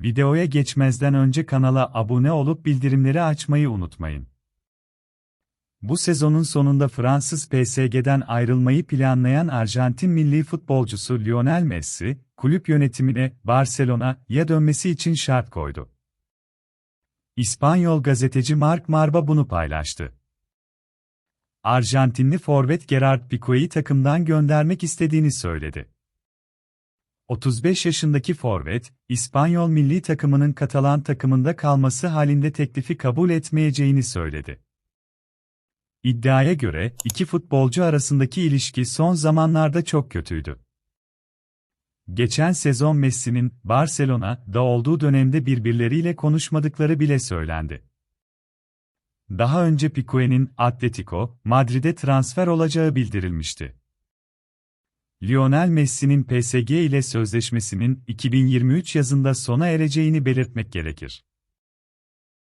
Videoya geçmezden önce kanala abone olup bildirimleri açmayı unutmayın. Bu sezonun sonunda Fransız PSG'den ayrılmayı planlayan Arjantin milli futbolcusu Lionel Messi, kulüp yönetimine Barcelona'ya dönmesi için şart koydu. İspanyol gazeteci Mark Marba bunu paylaştı. Arjantinli forvet Gerard Pique'yi takımdan göndermek istediğini söyledi. 35 yaşındaki forvet, İspanyol milli takımının Katalan takımında kalması halinde teklifi kabul etmeyeceğini söyledi. İddiaya göre iki futbolcu arasındaki ilişki son zamanlarda çok kötüydü. Geçen sezon Messi'nin Barcelona'da olduğu dönemde birbirleriyle konuşmadıkları bile söylendi. Daha önce Pique'nin Atletico Madrid'e transfer olacağı bildirilmişti. Lionel Messi'nin PSG ile sözleşmesinin 2023 yazında sona ereceğini belirtmek gerekir.